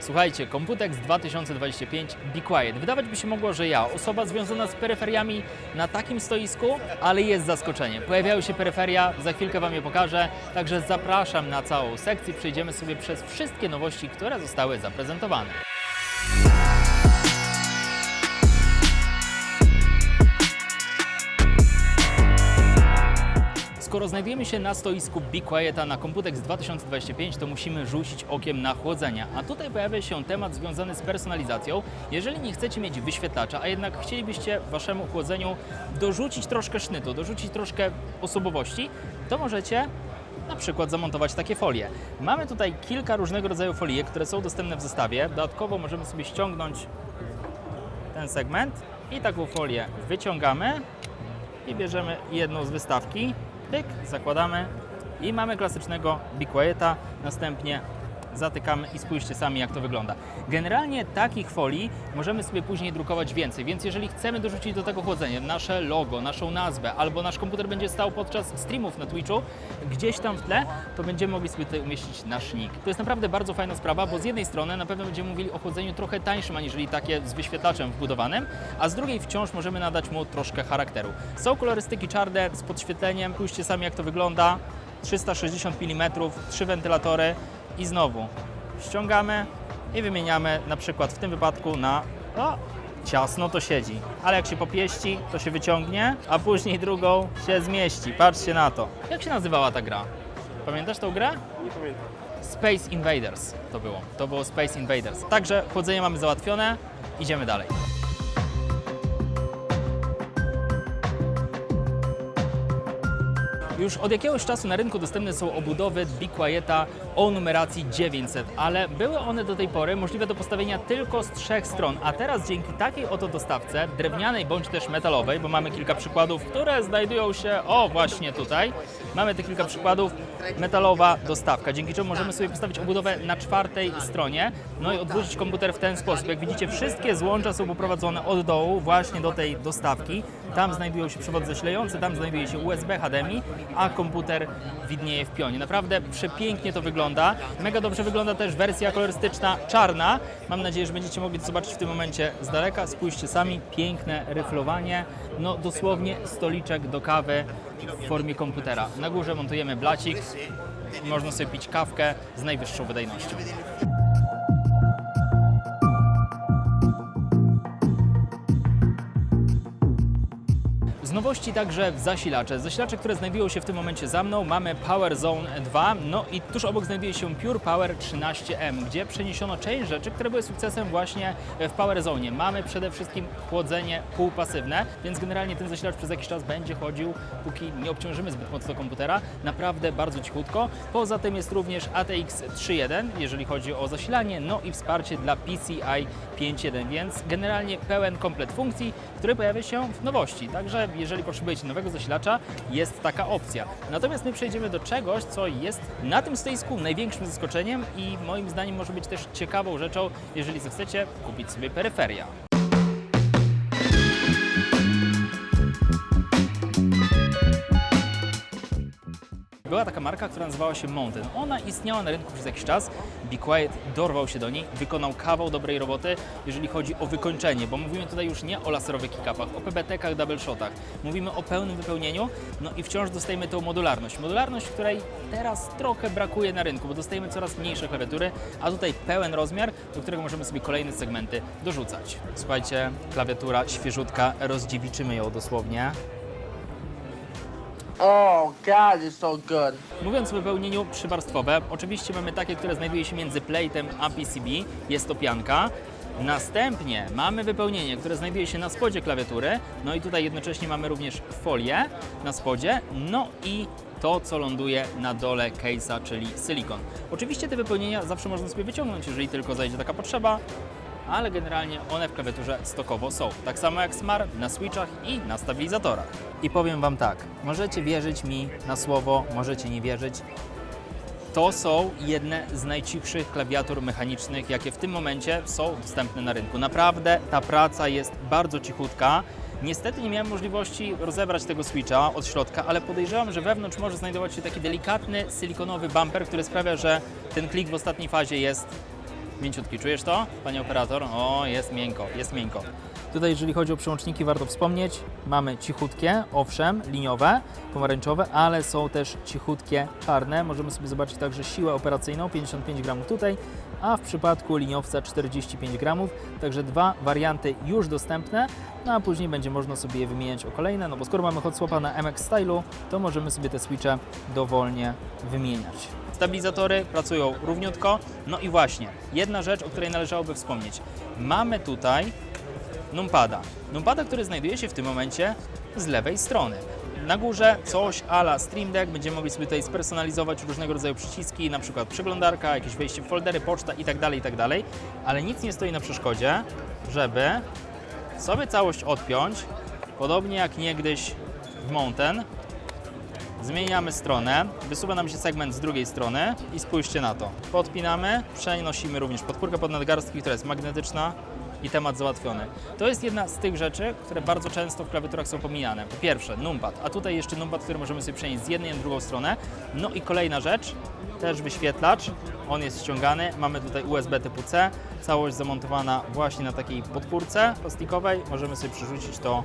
Słuchajcie, Computex 2025 Be Quiet. Wydawać by się mogło, że ja, osoba związana z peryferiami na takim stoisku, ale jest zaskoczenie. Pojawiają się peryferia, za chwilkę Wam je pokażę, także zapraszam na całą sekcję. Przejdziemy sobie przez wszystkie nowości, które zostały zaprezentowane. Skoro znajdujemy się na stoisku Be Quieta na Computex 2025, to musimy rzucić okiem na chłodzenia. A tutaj pojawia się temat związany z personalizacją. Jeżeli nie chcecie mieć wyświetlacza, a jednak chcielibyście waszemu chłodzeniu dorzucić troszkę sznytu, dorzucić troszkę osobowości, to możecie na przykład zamontować takie folie. Mamy tutaj kilka różnego rodzaju folijek, które są dostępne w zestawie. Dodatkowo możemy sobie ściągnąć ten segment i taką folię wyciągamy i bierzemy jedną z wystawki, pyk, zakładamy i mamy klasycznego Be Quieta, następnie zatykamy i spójrzcie sami jak to wygląda. Generalnie takich folii możemy sobie później drukować więcej, więc jeżeli chcemy dorzucić do tego chłodzenie nasze logo, naszą nazwę, albo nasz komputer będzie stał podczas streamów na Twitchu, gdzieś tam w tle, to będziemy mogli sobie tutaj umieścić nasz nick. To jest naprawdę bardzo fajna sprawa, bo z jednej strony na pewno będziemy mówili o chłodzeniu trochę tańszym, aniżeli takie z wyświetlaczem wbudowanym, a z drugiej wciąż możemy nadać mu troszkę charakteru. Są kolorystyki czarne z podświetleniem, spójrzcie sami jak to wygląda, 360 mm, trzy wentylatory i znowu ściągamy i wymieniamy na przykład w tym wypadku na o, ciasno to siedzi, ale jak się popieści, to się wyciągnie, a później drugą się zmieści. Patrzcie na to. Jak się nazywała ta gra? Pamiętasz tą grę? Nie pamiętam. Space Invaders to było. To było Space Invaders. Także chłodzenie mamy załatwione, idziemy dalej. Już od jakiegoś czasu na rynku dostępne są obudowy Be Quieta o numeracji 900, ale były one do tej pory możliwe do postawienia tylko z trzech stron, a teraz dzięki takiej oto dostawce, drewnianej bądź też metalowej, bo mamy kilka przykładów, które znajdują się, o właśnie tutaj, mamy te kilka przykładów, metalowa dostawka, dzięki czemu możemy sobie postawić obudowę na czwartej stronie, no i odwrócić komputer w ten sposób. Jak widzicie, wszystkie złącza są poprowadzone od dołu właśnie do tej dostawki. Tam znajdują się przewody zasilające, tam znajduje się USB HDMI, a komputer widnieje w pionie. Naprawdę przepięknie to wygląda. Mega dobrze wygląda też wersja kolorystyczna czarna. Mam nadzieję, że będziecie mogli to zobaczyć w tym momencie z daleka. Spójrzcie sami, piękne ryflowanie. No dosłownie stoliczek do kawy w formie komputera. Na górze montujemy blacik. Można sobie pić kawkę z najwyższą wydajnością. Z nowości także zasilacze. Zasilacze, które znajdują się w tym momencie za mną, mamy Power Zone 2, no i tuż obok znajduje się Pure Power 13M, gdzie przeniesiono część rzeczy, które były sukcesem właśnie w Power Zone. Mamy przede wszystkim chłodzenie półpasywne, więc generalnie ten zasilacz przez jakiś czas będzie chodził, póki nie obciążymy zbyt mocno komputera, naprawdę bardzo cichutko. Poza tym jest również ATX 3.1, jeżeli chodzi o zasilanie, no i wsparcie dla PCI 5.1, więc generalnie pełen komplet funkcji, który pojawia się w nowości. Także jeżeli potrzebujecie nowego zasilacza, jest taka opcja. Natomiast my przejdziemy do czegoś, co jest na tym stoisku największym zaskoczeniem i moim zdaniem może być też ciekawą rzeczą, jeżeli zechcecie kupić sobie peryferia. Była taka marka, która nazywała się Mountain. Ona istniała na rynku przez jakiś czas. Be Quiet dorwał się do niej, wykonał kawał dobrej roboty, jeżeli chodzi o wykończenie, bo mówimy tutaj już nie o laserowych kick-upach, o PBT-kach, double shotach. Mówimy o pełnym wypełnieniu, no i wciąż dostajemy tą modularność. Modularność, której teraz trochę brakuje na rynku, bo dostajemy coraz mniejsze klawiatury, a tutaj pełen rozmiar, do którego możemy sobie kolejne segmenty dorzucać. Słuchajcie, klawiatura świeżutka, rozdziewiczymy ją dosłownie. Oh God, it's so good. Mówiąc o wypełnieniu przywarstwowe, oczywiście mamy takie, które znajduje się między plate'em a PCB, jest to pianka. Następnie mamy wypełnienie, które znajduje się na spodzie klawiatury, no i tutaj jednocześnie mamy również folię na spodzie, no i to, co ląduje na dole case'a, czyli silikon. Oczywiście te wypełnienia zawsze można sobie wyciągnąć, jeżeli tylko zajdzie taka potrzeba, ale generalnie one w klawiaturze stokowo są. Tak samo jak Smart na switchach i na stabilizatorach. I powiem Wam tak, możecie wierzyć mi na słowo, możecie nie wierzyć. To są jedne z najcichszych klawiatur mechanicznych, jakie w tym momencie są dostępne na rynku. Naprawdę ta praca jest bardzo cichutka. Niestety nie miałem możliwości rozebrać tego switcha od środka, ale podejrzewam, że wewnątrz może znajdować się taki delikatny silikonowy bumper, który sprawia, że ten klik w ostatniej fazie jest Mięciutki, czujesz to, panie operator? O, jest miękko, jest miękko. Tutaj, jeżeli chodzi o przełączniki, warto wspomnieć, mamy cichutkie, owszem, liniowe, pomarańczowe, ale są też cichutkie, czarne. Możemy sobie zobaczyć także siłę operacyjną, 55 gramów tutaj, a w przypadku liniowca 45 gramów. Także dwa warianty już dostępne, no a później będzie można sobie je wymieniać o kolejne, no bo skoro mamy hot swapa na MX Stylu, to możemy sobie te switche dowolnie wymieniać. Stabilizatory pracują równiutko. No i właśnie, jedna rzecz, o której należałoby wspomnieć. Mamy tutaj numpada. Numpada, który znajduje się w tym momencie z lewej strony. Na górze coś ala Stream Deck, będziemy mogli sobie tutaj spersonalizować różnego rodzaju przyciski, przykład przeglądarka, jakieś wejście w foldery, poczta i tak dalej, i tak. Ale nic nie stoi na przeszkodzie, żeby sobie całość odpiąć, podobnie jak niegdyś w Mountain. Zmieniamy stronę, wysuwa nam się segment z drugiej strony i spójrzcie na to. Podpinamy, przenosimy również podpórkę pod nadgarstki, która jest magnetyczna i temat załatwiony. To jest jedna z tych rzeczy, które bardzo często w klawiaturach są pomijane. Po pierwsze, numpad, a tutaj jeszcze numpad, który możemy sobie przenieść z jednej na drugą stronę. No i kolejna rzecz, też wyświetlacz, on jest ściągany, mamy tutaj USB typu C, całość zamontowana właśnie na takiej podpórce plastikowej, możemy sobie przerzucić to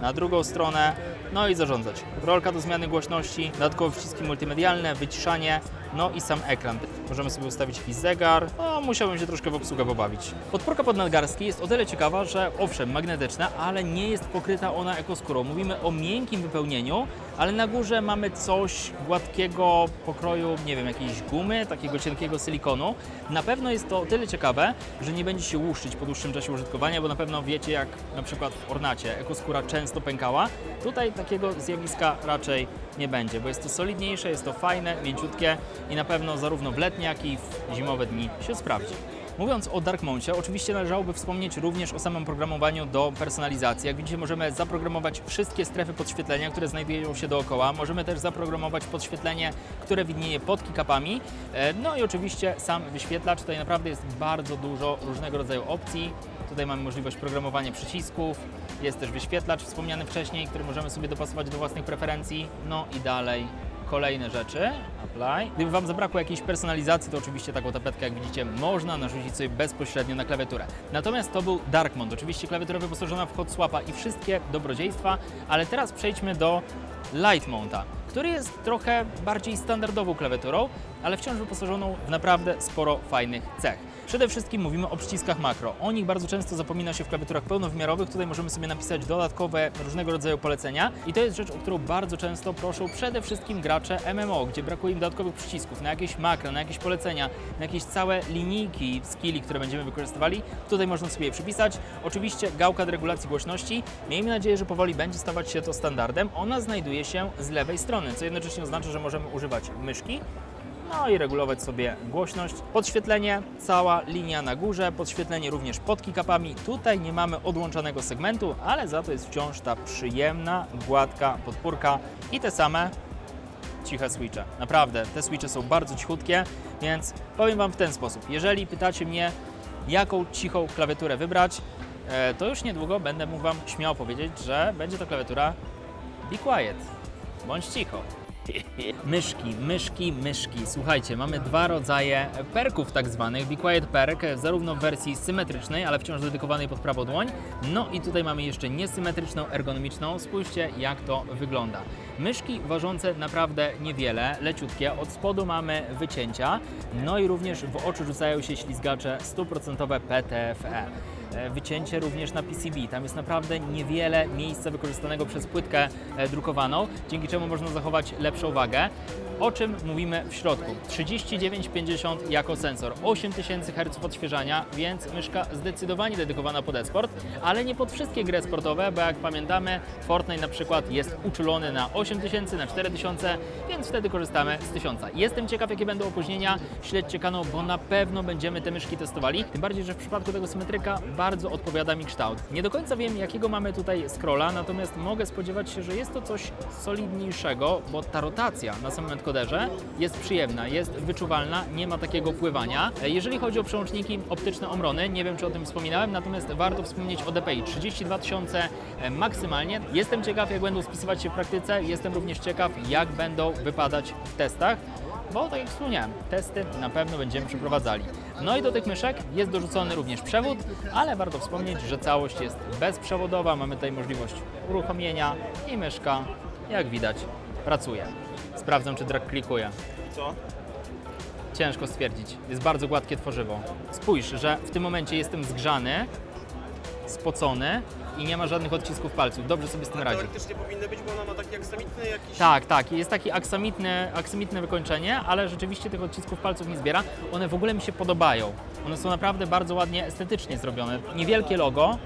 na drugą stronę, no i zarządzać. Rolka do zmiany głośności, dodatkowo wciski multimedialne, wyciszanie, no i sam ekran. Możemy sobie ustawić jakiś zegar, no musiałbym się troszkę w obsługę pobawić. Podpórka pod nadgarstki jest o tyle ciekawa, że owszem, magnetyczna, ale nie jest pokryta ona ekoskórą. Mówimy o miękkim wypełnieniu, ale na górze mamy coś gładkiego pokroju, nie wiem, jakiejś gumy, takiego cienkiego silikonu. Na pewno jest to o tyle ciekawe, że nie będzie się łuszczyć po dłuższym czasie użytkowania, bo na pewno wiecie, jak na przykład w ornacie ekoskóra często pękała. Tutaj takiego zjawiska raczej nie będzie, bo jest to solidniejsze, jest to fajne, mięciutkie i na pewno zarówno w letnie, jak i w zimowe dni się sprawdzi. Mówiąc o Dark Mountie, oczywiście należałoby wspomnieć również o samym programowaniu do personalizacji. Jak widzicie, możemy zaprogramować wszystkie strefy podświetlenia, które znajdują się dookoła. Możemy też zaprogramować podświetlenie, które widnieje pod kickupami. E, No i oczywiście sam wyświetlacz. Tutaj naprawdę jest bardzo dużo różnego rodzaju opcji. Tutaj mamy możliwość programowania przycisków. Jest też wyświetlacz wspomniany wcześniej, który możemy sobie dopasować do własnych preferencji. No i dalej kolejne rzeczy. Apply. Gdyby Wam zabrakło jakiejś personalizacji, to oczywiście taką tapetkę, jak widzicie, można narzucić sobie bezpośrednio na klawiaturę. Natomiast to był Darkmont. Oczywiście klawiatura wyposażona w hot swapa i wszystkie dobrodziejstwa, ale teraz przejdźmy do Light Mounta, który jest trochę bardziej standardową klawiaturą, ale wciąż wyposażoną w naprawdę sporo fajnych cech. Przede wszystkim mówimy o przyciskach makro. O nich bardzo często zapomina się w klawiaturach pełnowymiarowych. Tutaj możemy sobie napisać dodatkowe różnego rodzaju polecenia i to jest rzecz, o którą bardzo często proszą przede wszystkim gracze MMO, gdzie brakuje im dodatkowych przycisków na jakieś makro, na jakieś polecenia, na jakieś całe linijki skilli, które będziemy wykorzystywali. Tutaj można sobie je przypisać. Oczywiście gałka do regulacji głośności. Miejmy nadzieję, że powoli będzie stawać się to standardem. Ona znajduje się z lewej strony, co jednocześnie oznacza, że możemy używać myszki no i regulować sobie głośność. Podświetlenie, cała linia na górze, podświetlenie również pod kickupami. Tutaj nie mamy odłączonego segmentu, ale za to jest wciąż ta przyjemna, gładka podpórka i te same ciche switche. Naprawdę, te switche są bardzo cichutkie, więc powiem Wam w ten sposób. Jeżeli pytacie mnie, jaką cichą klawiaturę wybrać, e, to już niedługo będę mógł Wam śmiało powiedzieć, że będzie to klawiatura Be Quiet. Bądź cicho. Myszki, myszki, myszki. Słuchajcie, mamy dwa rodzaje perków tak zwanych. Be Quiet Perk, zarówno w wersji symetrycznej, ale wciąż dedykowanej pod prawą dłoń. No i tutaj mamy jeszcze niesymetryczną, ergonomiczną. Spójrzcie jak to wygląda. Myszki ważące naprawdę niewiele, leciutkie. Od spodu mamy wycięcia. No i również w oczy rzucają się ślizgacze 100% PTFE wycięcie również na PCB. Tam jest naprawdę niewiele miejsca wykorzystanego przez płytkę e, drukowaną, dzięki czemu można zachować lepszą wagę. O czym mówimy w środku? 3950 jako sensor, 8000 Hz odświeżania, więc myszka zdecydowanie dedykowana pod e-sport, ale nie pod wszystkie gry sportowe, bo jak pamiętamy, Fortnite na przykład jest uczulony na 8000, na 4000, więc wtedy korzystamy z 1000. Jestem ciekaw, jakie będą opóźnienia. Śledźcie kanał, bo na pewno będziemy te myszki testowali. Tym bardziej, że w przypadku tego symetryka bardzo odpowiada mi kształt. Nie do końca wiem, jakiego mamy tutaj scrolla, natomiast mogę spodziewać się, że jest to coś solidniejszego, bo ta rotacja na samym jest przyjemna, jest wyczuwalna, nie ma takiego pływania. E, Jeżeli chodzi o przełączniki optyczne Omrony, nie wiem, czy o tym wspominałem, natomiast warto wspomnieć o DPI 32 tysiące e, maksymalnie. Jestem ciekaw, jak będą spisywać się w praktyce. Jestem również ciekaw, jak będą wypadać w testach. bo tak jak wspomniałem, testy na pewno będziemy przeprowadzali. No i do tych myszek jest dorzucony również przewód, ale warto wspomnieć, że całość jest bezprzewodowa. Mamy tutaj możliwość uruchomienia i myszka, jak widać, pracuje. Sprawdzam, czy drag klikuje. Co? Ciężko stwierdzić. Jest bardzo gładkie tworzywo. Spójrz, że w tym momencie jestem zgrzany, spocony i nie ma żadnych odcisków palców. Dobrze sobie z tym radzi. Teoretycznie powinny być, bo ona ma taki aksamitny jakiś... Tak, tak. Jest takie aksamitne, aksamitne wykończenie, ale rzeczywiście tych odcisków palców nie zbiera. One w ogóle mi się podobają. One są naprawdę bardzo ładnie estetycznie zrobione. Niewielkie logo.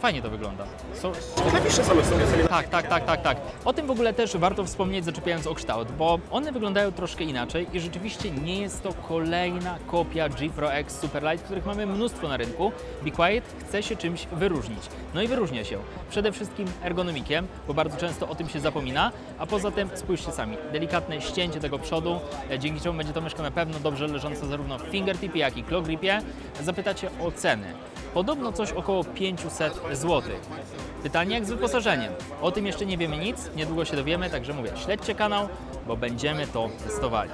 Fajnie to wygląda. Są, Klawisze same w sobie sobie tak, tak, tak, tak, tak. O tym w ogóle też warto wspomnieć, zaczepiając o kształt, bo one wyglądają troszkę inaczej i rzeczywiście nie jest to kolejna kopia G Pro X Superlight, których mamy mnóstwo na rynku. Be Quiet chce się czymś wyróżnić. No i wyróżnia się przede wszystkim ergonomikiem, bo bardzo często o tym się zapomina, a poza tym spójrzcie sami, delikatne ścięcie tego przodu, e, dzięki czemu będzie to myszka na pewno dobrze leżąca zarówno w fingertipie, jak i claw gripie. Zapytacie o ceny. Podobno coś około 500 zł. Pytanie jak z wyposażeniem. O tym jeszcze nie wiemy nic, niedługo się dowiemy, także mówię, śledźcie kanał, bo będziemy to testowali.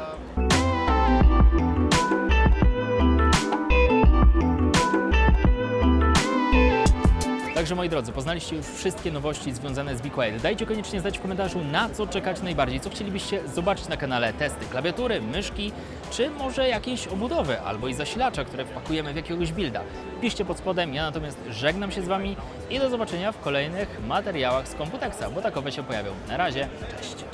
Także moi drodzy, poznaliście już wszystkie nowości związane z Be. Dajcie koniecznie znać w komentarzu, na co czekać najbardziej, co chcielibyście zobaczyć na kanale. Testy klawiatury, myszki, czy może jakieś obudowy, albo i zasilacza, które wpakujemy w jakiegoś builda. Piszcie pod spodem, ja natomiast żegnam się z Wami i do zobaczenia w kolejnych materiałach z Computexa, bo takowe się pojawią. Na razie, cześć!